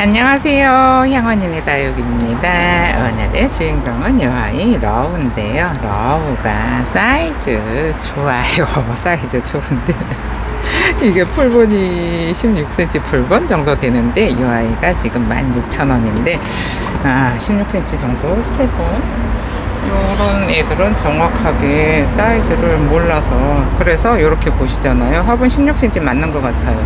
안녕하세요. 향원인의 다육입니다. 오늘의 주인공은 이 아이 러우인데요. 러우가 사이즈 좋아요. 사이즈 좋은데. 이게 풀분이 16cm 풀분 정도 되는데 이 아이가 지금 16,000원인데 아 16cm 정도 풀분 이런 애들은 정확하게 사이즈를 몰라서 그래서 이렇게 보시잖아요 화분 16cm 맞는 것 같아요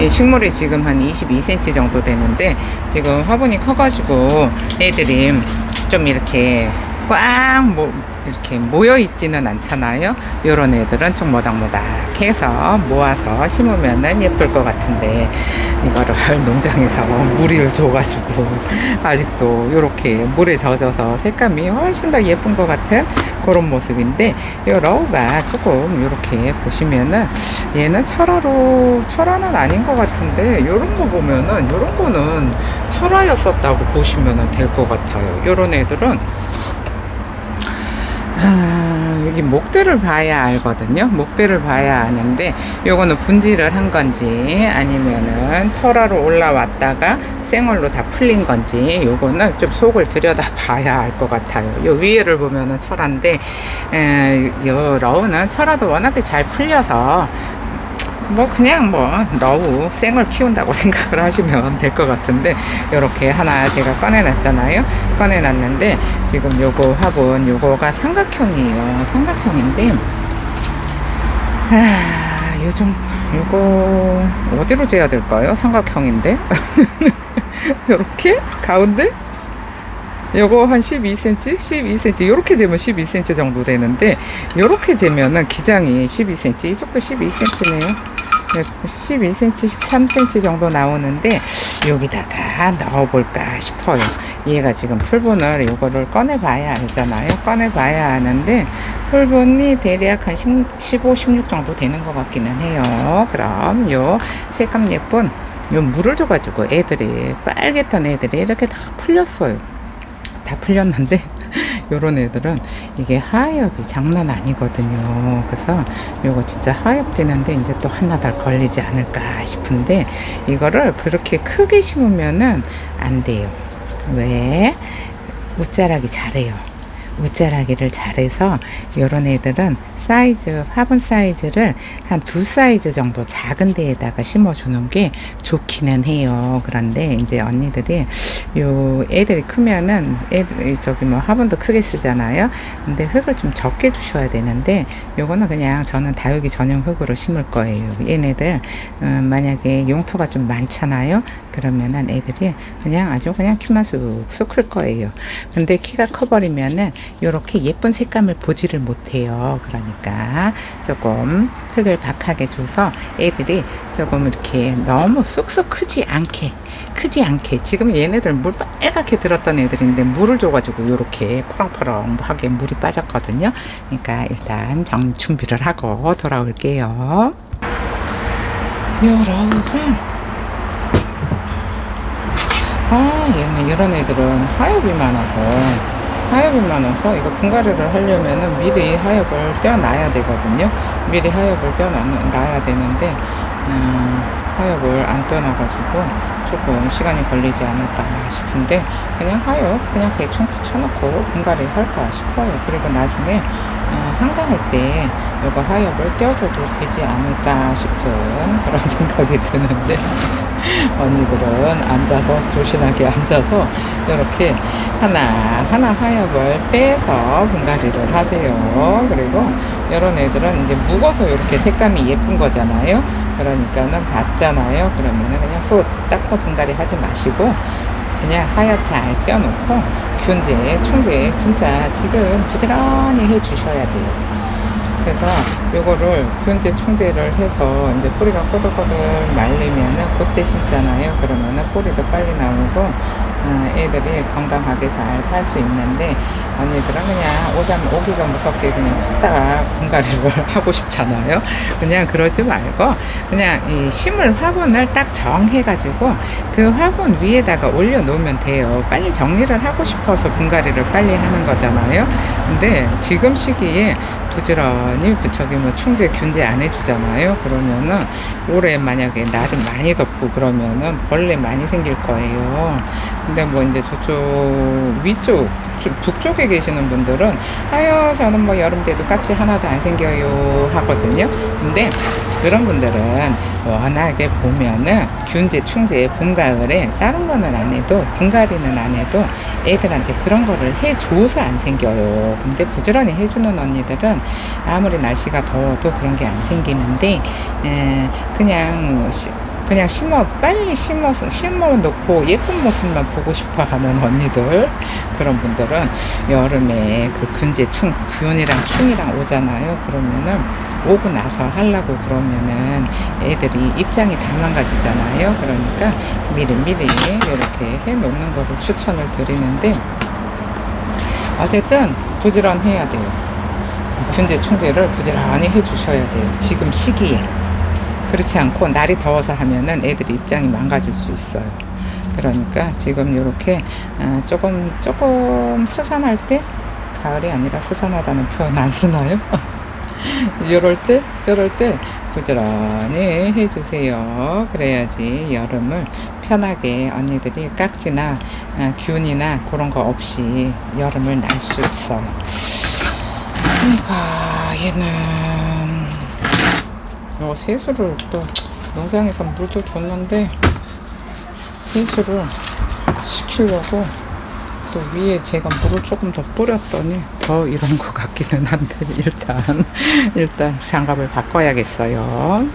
이 식물이 지금 한 22cm 정도 되는데 지금 화분이 커가지고 애들이 좀 이렇게 꽉 뭐, 이렇게 모여 있지는 않잖아요. 요런 애들은 좀 모닥모닥해서 모아서 심으면은 예쁠 것 같은데 이거를 농장에서 무리를 줘가지고 아직도 요렇게 물에 젖어서 색감이 훨씬 더 예쁜 것 같은 그런 모습인데 요 러우가 조금 요렇게 보시면은 얘는 철화로 철화는 아닌 것 같은데 요런 거 보면은 요런 거는 철화였었다고 보시면은 될것 같아요. 요런 애들은 아, 여기 목대를 봐야 알거든요. 목대를 봐야 아는데 요거는 분질을 한 건지 아니면은 철화로 올라왔다가 생얼로 다 풀린 건지 요거는 좀 속을 들여다 봐야 알 것 같아요. 요 위에를 보면은 철화인데 에, 요 러우는 철화도 워낙에 잘 풀려서 뭐 그냥 뭐 러우 생을 키운다고 생각을 하시면 될 것 같은데 이렇게 하나 제가 꺼내놨잖아요. 꺼내놨는데 지금 요거 화분 요거가 삼각형이에요. 삼각형인데 아 요즘 요거 어디로 재야 될까요? 삼각형인데? 요렇게? 가운데 요거 한 12cm, 12cm 요렇게 재면 12cm 정도 되는데 요렇게 재면은 기장이 12cm, 이쪽도 12cm네요. 12cm, 13cm 정도 나오는데 여기다가 넣어볼까 싶어요. 얘가 지금 풀분을 요거를 꺼내봐야 알잖아요. 꺼내봐야 아는데 풀분이 대략 한 15, 16 정도 되는 것 같기는 해요. 그럼 요 색감 예쁜 요 물을 줘가지고 애들이 빨갰던 애들이 이렇게 다 풀렸어요. 다 풀렸는데 요런 애들은 이게 하엽이 장난 아니거든요. 그래서 요거 진짜 하엽 되는데 이제 또 하나 달 걸리지 않을까 싶은데 이거를 그렇게 크게 심으면은 안 돼요. 왜? 웃자라기 잘해요. 웃자라기를 잘해서 요런 애들은 사이즈 화분 사이즈를 한 두 사이즈 정도 작은 데에다가 심어주는 게 좋기는 해요. 그런데 이제 언니들이 요 애들이 크면은 애들이 저기 뭐 화분도 크게 쓰잖아요. 근데 흙을 좀 적게 주셔야 되는데 요거는 그냥 저는 다육이 전용 흙으로 심을 거예요. 얘네들 음, 만약에 용토가 좀 많잖아요. 그러면은 애들이 그냥 아주 그냥 키만 쑥쑥 클 거예요. 근데 키가 커버리면은 요렇게 예쁜 색감을 보지를 못해요. 그러니까 조금 흙을 박하게 줘서 애들이 조금 이렇게 너무 쑥쑥 크지 않게 크지 않게 지금 얘네들 물 빨갛게 들었던 애들인데 물을 줘가지고 요렇게 푸렁푸렁하게 물이 빠졌거든요. 그러니까 일단 정 준비를 하고 돌아올게요. 요러가 아, 얘는 이런 애들은 하엽이 많아서 하엽이 많아서 이거 분갈이를 하려면은 미리 하엽을 떼어놔야 되거든요. 미리 하엽을 떼어놔야 되는데 음, 하엽을 안 떼어놔가지고 조금 시간이 걸리지 않을까 싶은데 그냥 하엽 그냥 대충 붙여놓고 분갈이 할까 싶어요. 그리고 나중에 어, 한강할 때 이거 하엽을 떼어줘도 되지 않을까 싶은 그런 생각이 드는데 언니들은 앉아서 조신하게 앉아서 이렇게 하나 하나 하엽을 빼서 분갈이를 하세요. 그리고 이런 애들은 이제 묵어서 이렇게 색감이 예쁜 거잖아요. 그러니까는 봤잖아요. 그러면은 그냥 후딱 또 분갈이 하지 마시고 그냥 하얗 잘 껴놓고 균제, 충제 진짜 지금 부지런히 해 주셔야 돼요. 그래서 요거를 균제 충제를 해서 이제 뿌리가 꼬들꼬들 말리면은 그때 심잖아요. 그러면은 뿌리도 빨리 나오고 어, 애들이 건강하게 잘 살 수 있는데 언니들은 그냥 오자면 오기가 무섭게 그냥 훅다가 분갈이를 하고 싶잖아요. 그냥 그러지 말고 그냥 이 심을 화분을 딱 정해가지고 그 화분 위에다가 올려놓으면 돼요. 빨리 정리를 하고 싶어서 분갈이를 빨리 하는 거잖아요. 근데 지금 시기에 부지런히 저기 뭐 충제 균제 안 해주잖아요. 그러면은 올해 만약에 날이 많이 덥고 그러면은 벌레 많이 생길 거예요. 근데 뭐 이제 저쪽 위쪽 북쪽- 북쪽에 계시는 분들은 아유 저는 뭐 여름 때도 깍지 하나도 안 생겨요 하거든요. 근데 그런 분들은 워낙에 보면은 균제 충제 봄 가을에 다른 거는 안 해도 분갈이는 안 해도 애들한테 그런 거를 해줘서 안 생겨요. 근데 부지런히 해주는 언니들은 아무리 날씨가 더워도 그런 게 안 생기는데 에, 그냥 시- 그냥 심어 빨리 심어서 심어 놓고 예쁜 모습만 보고 싶어 하는 언니들 그런 분들은 여름에 그 균제 충 균이랑 충이랑 오잖아요. 그러면은 오고 나서 하려고 그러면은 애들이 입장이 다 망가지잖아요. 그러니까 미리미리 이렇게 해 놓는 거를 추천을 드리는데 어쨌든 부지런해야 돼요. 균제 충제를 부지런히 해주셔야 돼요. 지금 시기에. 그렇지 않고 날이 더워서 하면은 애들이 입장이 망가질 수 있어요. 그러니까 지금 이렇게 어, 조금 조금 스산할 때 가을이 아니라 스산하다는 표현 안 쓰나요? 이럴 때 이럴 때 부지런히 해주세요. 그래야지 여름을 편하게 언니들이 깍지나 어, 균이나 그런 거 없이 여름을 날 수 있어요. 그러니까 얘는 어, 세수를 또 농장에서 물도 줬는데 세수를 시키려고 또 위에 제가 물을 조금 더 뿌렸더니 더 이런 것 같기는 한데 일단 일단 장갑을 바꿔야겠어요.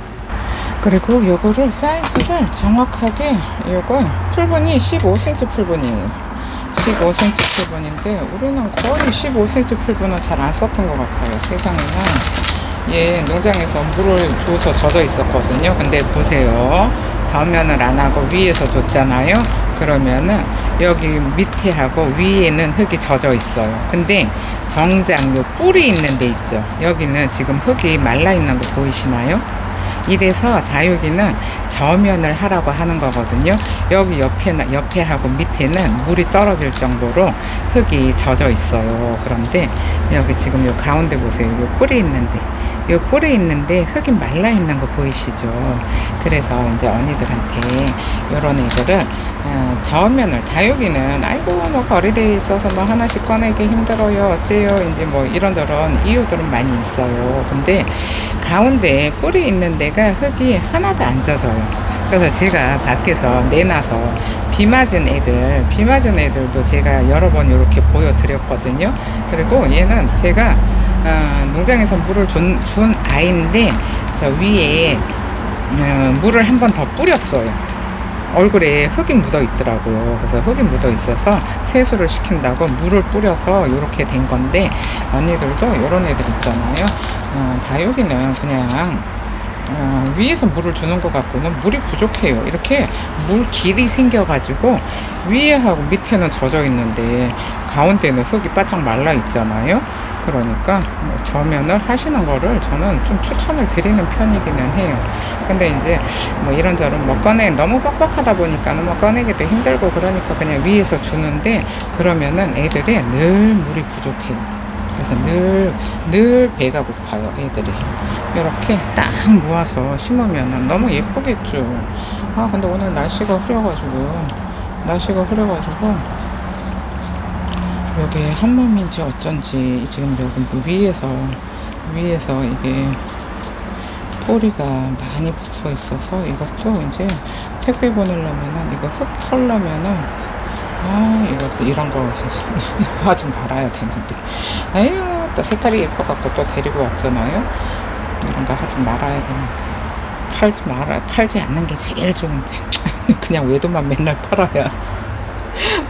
그리고 요거를 사이즈를 정확하게 요거 풀분이 15cm 풀분이에요. 15cm 풀분인데 우리는 거의 15cm 풀분은 잘 안 썼던 것 같아요. 세상에는 예, 농장에서 물을 주워서 젖어 있었거든요. 근데 보세요. 전면을 안 하고 위에서 줬잖아요. 그러면은 여기 밑에 하고 위에는 흙이 젖어 있어요. 근데 정작 요 뿌리 있는 데 있죠. 여기는 지금 흙이 말라 있는 거 보이시나요? 이래서 다육이는 저면을 하라고 하는 거거든요. 여기 옆에 옆에 하고 밑에는 물이 떨어질 정도로 흙이 젖어 있어요. 그런데 여기 지금 요 가운데 보세요. 요 뿌리 있는데 요 뿌리 있는데 흙이 말라 있는 거 보이시죠? 그래서 이제 언니들한테 요런 애들은 어, 저면을 다육이는 아이고 뭐 거리대에 있어서 뭐 하나씩 꺼내기 힘들어요. 어째요? 이제 뭐 이런저런 이유들은 많이 있어요. 근데 가운데 뿌리 있는 데가 흙이 하나도 안 젖어요. 그래서 제가 밖에서 내놔서 비 맞은 애들 비 맞은 애들도 제가 여러 번 이렇게 보여드렸거든요. 그리고 얘는 제가 어, 농장에서 물을 준, 준 아이인데 저 위에 어, 물을 한 번 더 뿌렸어요 얼굴에 흙이 묻어 있더라고요. 그래서 흙이 묻어 있어서 세수를 시킨다고 물을 뿌려서 이렇게 된 건데 언니들도 이런 애들 있잖아요. 어, 다육이는 그냥 어, 위에서 물을 주는 것 같고는 물이 부족해요. 이렇게 물 길이 생겨가지고 위에하고 밑에는 젖어 있는데 가운데는 흙이 바짝 말라 있잖아요. 그러니까 뭐 저면을 하시는 거를 저는 좀 추천을 드리는 편이기는 해요. 근데 이제 뭐 이런저런 뭐 꺼내 너무 빡빡하다 보니까는 뭐 꺼내기도 힘들고 그러니까 그냥 위에서 주는데 그러면은 애들이 늘 물이 부족해요. 그래서 늘, 늘 배가 고파요, 애들이. 이렇게 딱 모아서 심으면 너무 예쁘겠죠. 아, 근데 오늘 날씨가 흐려가지고, 날씨가 흐려가지고, 여기 한몸인지 어쩐지 지금 여기 위에서, 위에서 이게 뿌리가 많이 붙어 있어서 이것도 이제 택배 보내려면은 이거 흙 털려면은 아 이것도 이런 거 하지 말아야 되는데. 아유 또 색깔이 예뻐갖고 또 데리고 왔잖아요. 이런 거 하지 말아야 되는데. 팔지 말아 팔지 않는 게 제일 좋은데. 그냥 외도만 맨날 팔아야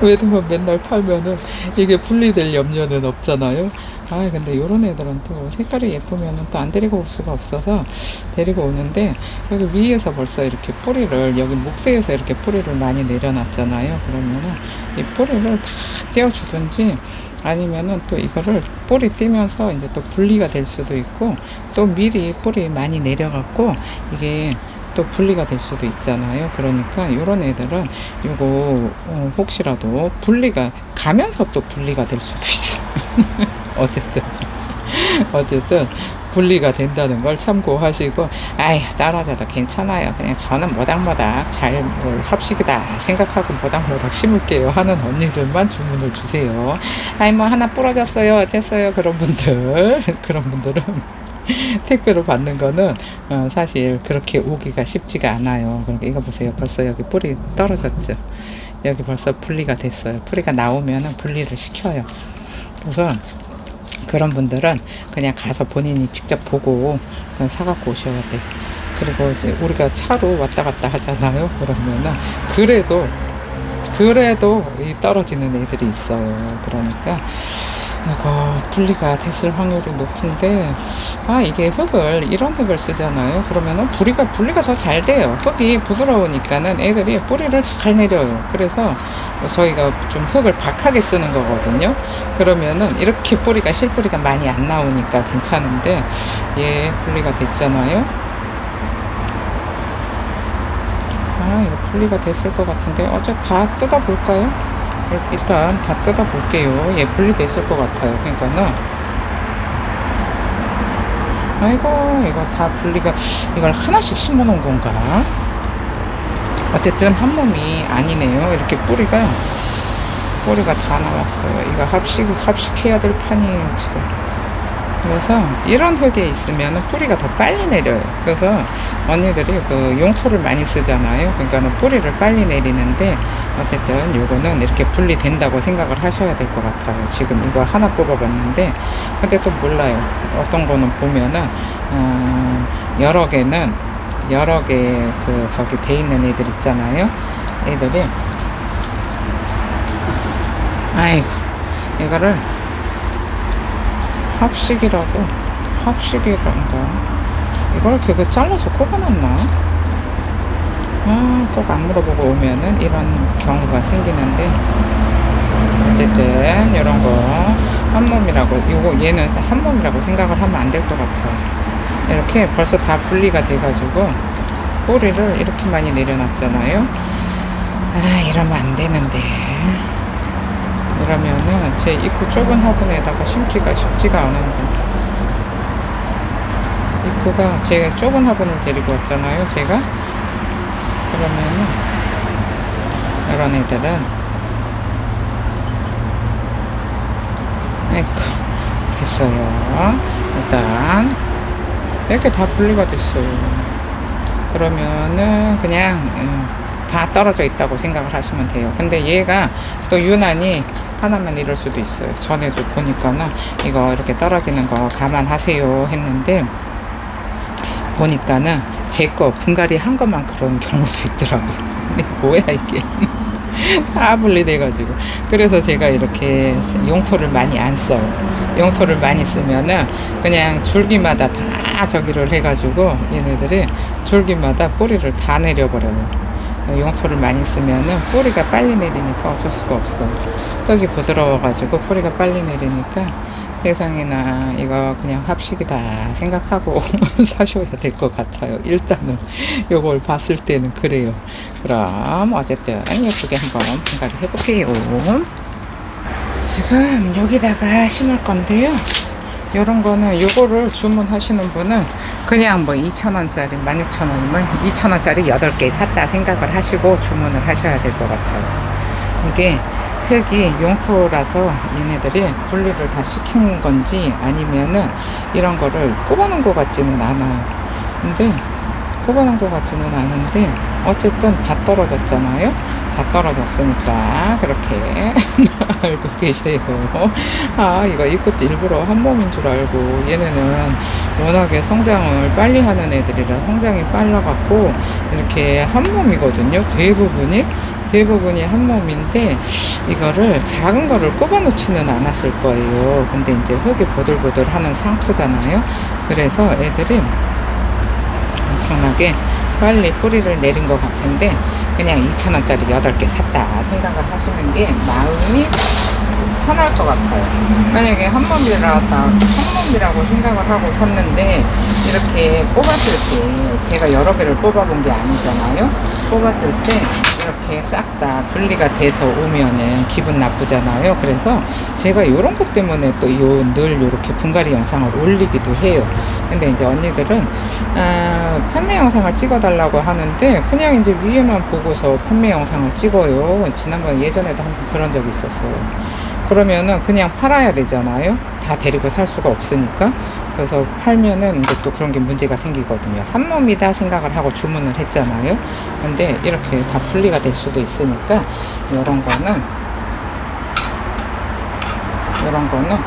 외도만 맨날 팔면은 이게 분리될 염려는 없잖아요. 아 근데 요런 애들은 또 색깔이 예쁘면은 또 안 데리고 올 수가 없어서 데리고 오는데 여기 위에서 벌써 이렇게 뿌리를 여기 목대에서 이렇게 뿌리를 많이 내려놨잖아요. 그러면은 이 뿌리를 다 떼어주든지 아니면은 또 이거를 뿌리 띄면서 이제 또 분리가 될 수도 있고 또 미리 뿌리 많이 내려갖고 이게 또 분리가 될 수도 있잖아요. 그러니까 이런 애들은 이거 어, 혹시라도 분리가 가면서 또 분리가 될 수도 있어요. 어쨌든 어쨌든 분리가 된다는 걸 참고하시고 아이 떨어져도 괜찮아요. 그냥 저는 모닥모닥 잘 뭐, 합식이다 생각하고 모닥모닥 심을게요 하는 언니들만 주문을 주세요. 아이 뭐 하나 부러졌어요. 어땠어요? 그런 분들 그런 분들은 택배로 받는 거는 어, 사실 그렇게 오기가 쉽지가 않아요 그러니까 이거 보세요 벌써 여기 뿌리 떨어졌죠 여기 벌써 분리가 됐어요 뿌리가 나오면은 분리를 시켜요 그래서 그런 분들은 그냥 가서 본인이 직접 보고 사갖고 오셔야 돼. 그리고 이제 우리가 차로 왔다 갔다 하잖아요. 그러면은 그래도 그래도 이 떨어지는 애들이 있어요. 그러니까 이거 분리가 됐을 확률이 높은데 아 이게 흙을 이런 흙을 쓰잖아요. 그러면은 분리가 분리가 더 잘 돼요. 흙이 부드러우니까는 애들이 뿌리를 잘 내려요. 그래서 저희가 좀 흙을 박하게 쓰는 거거든요. 그러면은 이렇게 뿌리가 실뿌리가 많이 안 나오니까 괜찮은데 얘 분리가 됐잖아요. 아 이거 분리가 됐을 것 같은데 어째 다 뜯어볼까요? 일- 일단 다 뜯어볼게요. 얘 분리됐을 것 같아요. 그러니까는 아이고 이거 다 분리가 이걸 하나씩 심어놓은 건가? 어쨌든 한 몸이 아니네요. 이렇게 뿌리가 뿌리가 다 나왔어요. 이거 합식 합식해야 될 판이에요 지금. 그래서 이런 흙에 있으면 뿌리가 더 빨리 내려요. 그래서 언니들이 그 용토를 많이 쓰잖아요. 그러니까 뿌리를 빨리 내리는데 어쨌든 요거는 이렇게 분리된다고 생각을 하셔야 될 것 같아요. 지금 이거 하나 뽑아봤는데 근데 또 몰라요. 어떤 거는 보면은 어, 여러 개는 여러 개 그 저기 돼 있는 애들 있잖아요. 애들이 아이고 이거를 합식이라고? 합식이란가 이걸 그거 잘라서 꼽아놨나? 아 꼭 안 물어보고 오면은 이런 경우가 생기는데. 어쨌든 이런 거 한 몸이라고 이거 얘는 한 몸이라고 생각을 하면 안 될 것 같아요. 이렇게 벌써 다 분리가 돼 가지고 뿌리를 이렇게 많이 내려놨잖아요. 아 이러면 안 되는데 이러면은 제 입구 좁은 화분에다가 심기가 쉽지가 않은데. 입구가 제 좁은 화분을 데리고 왔잖아요 제가. 그러면은 이런 애들은 에이크 됐어요. 일단 이렇게 다 분리가 됐어요. 그러면은 그냥 음, 다 떨어져 있다고 생각을 하시면 돼요. 근데 얘가 또 유난히 하나만 이럴 수도 있어요. 전에도 보니까는 이거 이렇게 떨어지는 거 감안하세요 했는데 보니까는 제 거 분갈이 한 것만 그런 경우도 있더라고요. 뭐야 이게. 다 분리돼가지고. 그래서 제가 이렇게 용토를 많이 안 써요. 용토를 많이 쓰면은 그냥 줄기마다 다 저기를 해가지고 얘네들이 줄기마다 뿌리를 다 내려버려요 용토를 많이 쓰면은 뿌리가 빨리 내리니까 어쩔 수가 없어. 흙이 부드러워가지고 뿌리가 빨리 내리니까 세상에나 이거 그냥 합식이다 생각하고 사셔야 될 것 같아요. 일단은 요걸 봤을 때는 그래요. 그럼 어쨌든 예쁘게 한번 분갈이 해볼게요. 지금 여기다가 심을 건데요 요런 거는 요거를 주문하시는 분은 그냥 뭐 2,000원짜리 16,000원이면 2,000원짜리 8개 샀다 생각을 하시고 주문을 하셔야 될 것 같아요. 이게 흙이 용토라서 얘네들이 분리를 다 시킨 건지 아니면은 이런 거를 꼽아놓은 것 같지는 않아요. 근데 꼽아놓은 것 같지는 않은데 어쨌든 다 떨어졌잖아요 다 떨어졌으니까 그렇게 알고 계세요. 아 이거 이것도 일부러 한 몸인 줄 알고 얘네는 워낙에 성장을 빨리 하는 애들이라 성장이 빨라갖고 이렇게 한 몸이거든요. 대부분이 대부분이 한 몸인데 이거를 작은 거를 꼽아 놓지는 않았을 거예요. 근데 이제 흙이 보들보들 하는 상토잖아요. 그래서 애들이 엄청나게 빨리 뿌리를 내린 것 같은데 그냥 2,000원짜리 8개 샀다 생각을 하시는 게 마음이 편할 것 같아요. 만약에 한 몸이라다 한 몸이라고 생각을 하고 샀는데 이렇게 뽑았을 때 제가 여러 개를 뽑아본 게 아니잖아요. 뽑았을 때 이렇게 싹 다 분리가 돼서 오면은 기분 나쁘잖아요. 그래서 제가 이런 것 때문에 또 요 늘 이렇게 분갈이 영상을 올리기도 해요. 근데 이제 언니들은 아, 판매 영상을 찍어달라고 하는데 그냥 이제 위에만 보고서 판매 영상을 찍어요. 지난번 예전에도 한 번 그런 적이 있었어요. 그러면은 그냥 팔아야 되잖아요. 다 데리고 살 수가 없으니까. 그래서 팔면은 이제 또 그런 게 문제가 생기거든요. 한 몸이다 생각을 하고 주문을 했잖아요. 근데 이렇게 다 분리가 될 수도 있으니까 이런 거는 이런 거는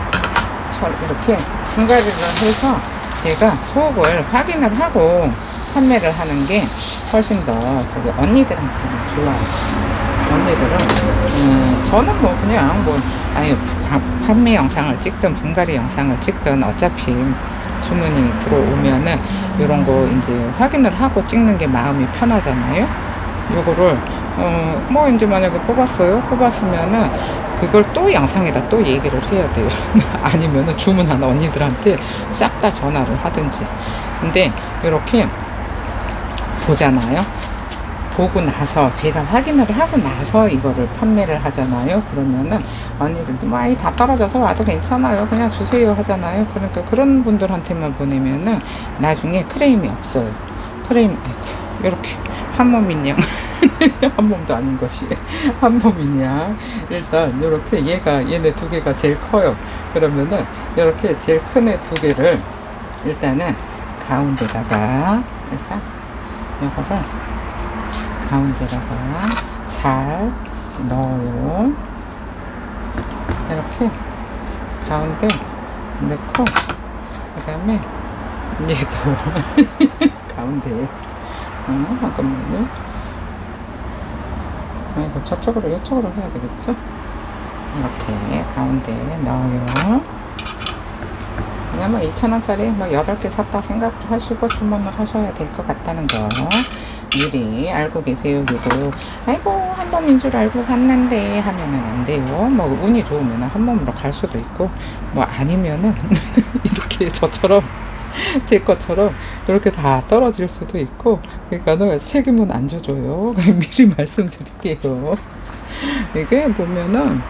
철 이렇게 분갈이를 해서 제가 수업을 확인을 하고 판매를 하는 게 훨씬 더 저기 언니들한테는 좋아요. 언니들은 음, 저는 뭐 그냥 뭐 파- 판매 영상을 찍든 분갈이 영상을 찍든 어차피 주문이 들어오면은 이런 거 이제 확인을 하고 찍는 게 마음이 편하잖아요. 요거를 어 뭐 이제 만약에 뽑았어요. 뽑았으면은 그걸 또 영상에다 또 얘기를 해야 돼요. 아니면은 주문한 언니들한테 싹 다 전화를 하든지. 근데 이렇게 보잖아요. 보고 나서 제가 확인을 하고 나서 이거를 판매를 하잖아요. 그러면은 언니들도 뭐 아이 다 떨어져서 와도 괜찮아요. 그냥 주세요 하잖아요. 그러니까 그런 분들한테만 보내면은 나중에 크레임이 없어요. 크레임 아이고, 이렇게 한 몸이냐 한 몸도 아닌 것이 한 몸이냐 일단 이렇게 얘가 얘네 두 개가 제일 커요. 그러면은 이렇게 제일 큰 애 두 개를 일단은 가운데다가 일단 이거를 가운데다가 잘 넣어요. 이렇게 가운데 넣고 그 다음에 얘도 가운데 어, 잠깐만요. 아이고 저쪽으로 이쪽으로 해야 되겠죠? 이렇게 가운데 넣어요. 뭐 2,000원짜리 뭐 8개 샀다 생각을 하시고 주문을 하셔야 될 것 같다는 거 미리 알고 계세요. 그리고 아이고 한 몸인 줄 알고 샀는데 하면은 안 돼요. 뭐 운이 좋으면 한 몸으로 갈 수도 있고 뭐 아니면은 이렇게 저처럼 제 것처럼 이렇게 다 떨어질 수도 있고 그러니까는 책임은 안 져줘요. 미리 말씀드릴게요. 이게 보면은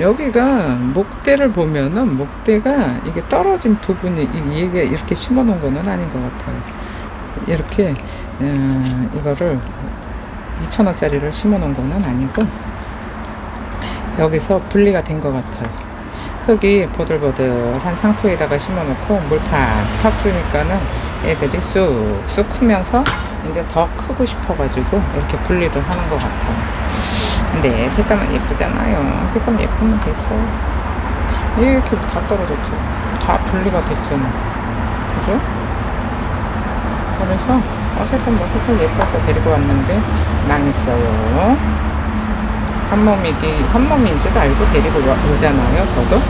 여기가 목대를 보면은 목대가 이게 떨어진 부분이 이- 이게 이렇게 심어 놓은 거는 아닌 것 같아요. 이렇게 어, 이거를 2,000원짜리를 심어 놓은 거는 아니고 여기서 분리가 된 것 같아요. 흙이 보들보들한 상토에다가 심어 놓고 물 팍팍 주니까는 애들이 쑥쑥 크면서 이제 더 크고 싶어 가지고 이렇게 분리를 하는 것 같아요. 근데 색감은 예쁘잖아요. 색감 예쁘면 됐어요. 이렇게 다 떨어졌죠. 다 분리가 됐잖아. 그죠? 그래서 어쨌든 뭐 색깔 예뻐서 데리고 왔는데 망했어요. 한 몸이기 한 몸인 줄 알고 데리고 와- 오잖아요. 저도.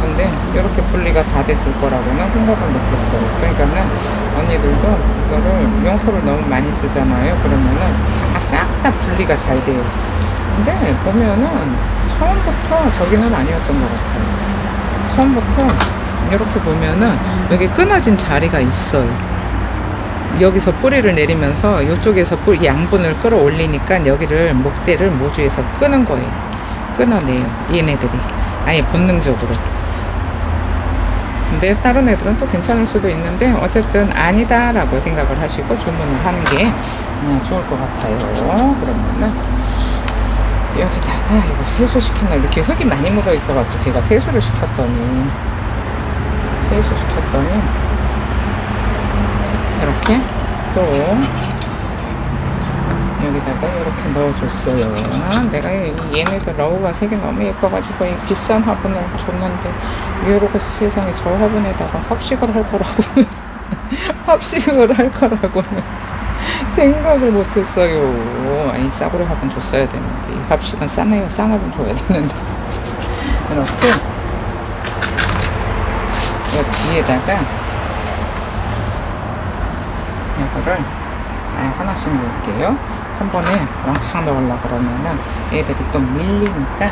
근데 이렇게 분리가 다 됐을 거라고는 생각을 못했어요. 그러니까는 언니들도 이거를 용토를 너무 많이 쓰잖아요. 그러면은 다 싹 다 분리가 잘 돼요. 근데 보면은 처음부터 저기는 아니었던 것 같아요. 처음부터 이렇게 보면은 여기 끊어진 자리가 있어요. 여기서 뿌리를 내리면서 이쪽에서 뿌리 양분을 끌어올리니까 여기를 목대를 모주에서 끄는 거예요. 끊어내요. 얘네들이 아예 본능적으로. 근데 다른 애들은 또 괜찮을 수도 있는데 어쨌든 아니다라고 생각을 하시고 주문을 하는 게 어, 좋을 것 같아요. 그러면은 여기다가 이거 세수시킨 날 이렇게 흙이 많이 묻어 있어가지고 제가 세수를 시켰더니 세수 시켰더니 이렇게 또 여기다가 이렇게 넣어줬어요. 내가 이 얘네들 러우가 색이 너무 예뻐가지고 이 비싼 화분을 줬는데 이러고 세상에 저 화분에다가 합식을 할 거라고 합식을 할 거라고는 생각을 못했어요. 아니 싸구려 화분 줬어야 되는데 이 합식은 싼 애, 싼 화분 줘야 되는데 이렇게 이 뒤에다가 이 거를 아, 하나씩 넣을게요. 한 번에 왕창 넣으려고 그러면은 얘들이 또 밀리니까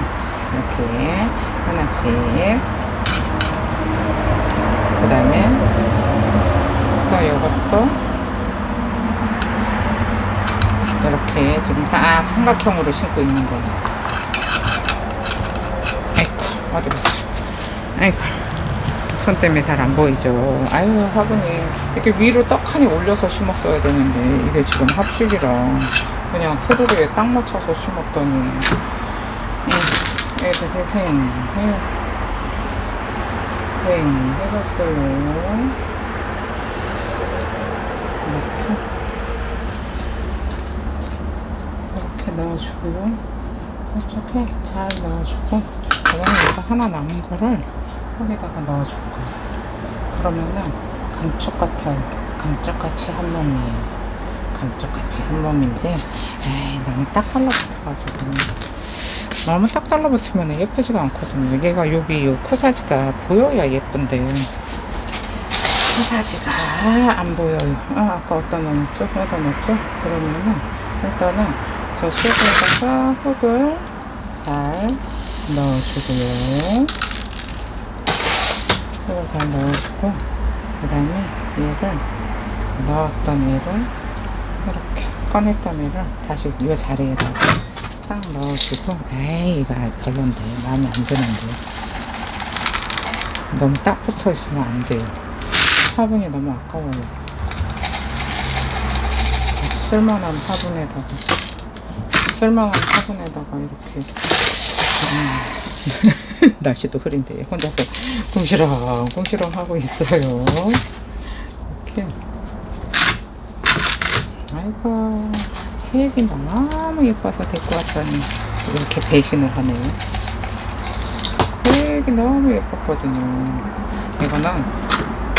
이렇게 하나씩 그 다음에 또 이것도 이렇게 지금 딱 삼각형으로 신고 있는 거예요. 아이고, 어디 보세요. 아이고, 손 때문에 잘 안 보이죠. 아유, 화분이 이렇게 위로 떡하니 올려서 심었어야 되는데, 이게 지금 합식이라 그냥 테두리에 딱 맞춰서 심었더니, 이 애들 팽, 팽, 팽 해줬어요. 이렇게. 이렇게 넣어주고요. 이렇게 잘 넣어주고, 그다음에 이거 하나 남은 거를 여기다가 넣어줄 거예요. 그러면은 감쪽 같아요. 감쪽같이 한 몸이에요. 감쪽같이 한 몸인데, 에이, 너무 딱 달라붙어가지고. 너무 딱 달라붙으면 예쁘지가 않거든요. 얘가 여기 요 코사지가 보여야 예쁜데, 코사지가 안 보여요. 아, 아까 어디다 넣었죠? 어디다 넣었죠? 그러면은, 일단은 저 속에다가 흙을 잘 넣어주고요. 흙을 잘 넣어주고, 그 다음에 얘를 넣었던 얘를 이렇게 꺼냈던 얘를 다시 이 자리에다가 딱 넣어주고, 에이, 이거 별론데. 마음에 안 드는데. 너무 딱 붙어 있으면 안 돼요. 화분이 너무 아까워요. 쓸만한 화분에다가 쓸만한 화분에다가 이렇게 음. 날씨도 흐린데 혼자서 궁시렁 궁시렁 하고 있어요. 이렇게 아이고 색이 너무 예뻐서 데리고 왔더니 이렇게 배신을 하네요. 색이 너무 예뻤거든요. 이거는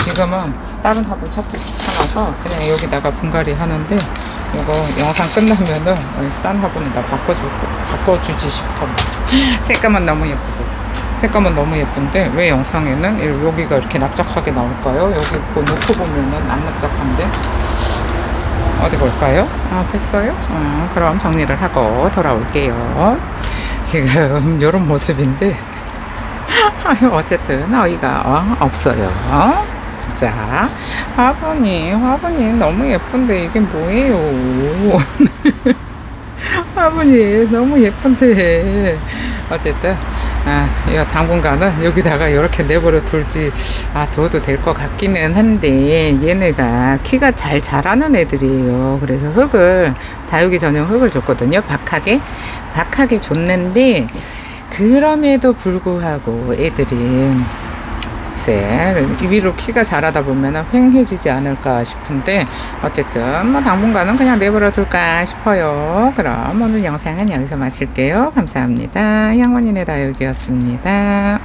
지금은 다른 화분 찾기 귀찮아서 그냥 여기다가 분갈이 하는데 이거 영상 끝나면은 싼 화분에다 바꿔주, 바꿔주지 싶어. 색감은 너무 예쁘죠? 색감은 너무 예쁜데 왜 영상에는 이- 여기가 이렇게 납작하게 나올까요? 여기 보- 놓고 보면은 안 납작한데 어디 볼까요? 아 됐어요? 아, 그럼 정리를 하고 돌아올게요. 지금 이런 모습인데 어쨌든 어이가 어, 없어요. 진짜 화분이 화분이 너무 예쁜데 이게 뭐예요? 화분이 너무 예쁜데 어쨌든 아, 이 당분간은 여기다가 이렇게 내버려 둘지 아 둬도 될 것 같기는 한데 얘네가 키가 잘 자라는 애들이에요. 그래서 흙을 다육이 전용 흙을 줬거든요. 박하게 박하게 줬는데 그럼에도 불구하고 애들이 글쎄 위로 키가 자라다 보면 휑해지지 않을까 싶은데 어쨌든 뭐 당분간은 그냥 내버려 둘까 싶어요. 그럼 오늘 영상은 여기서 마칠게요. 감사합니다. 양원인의 다육이었습니다.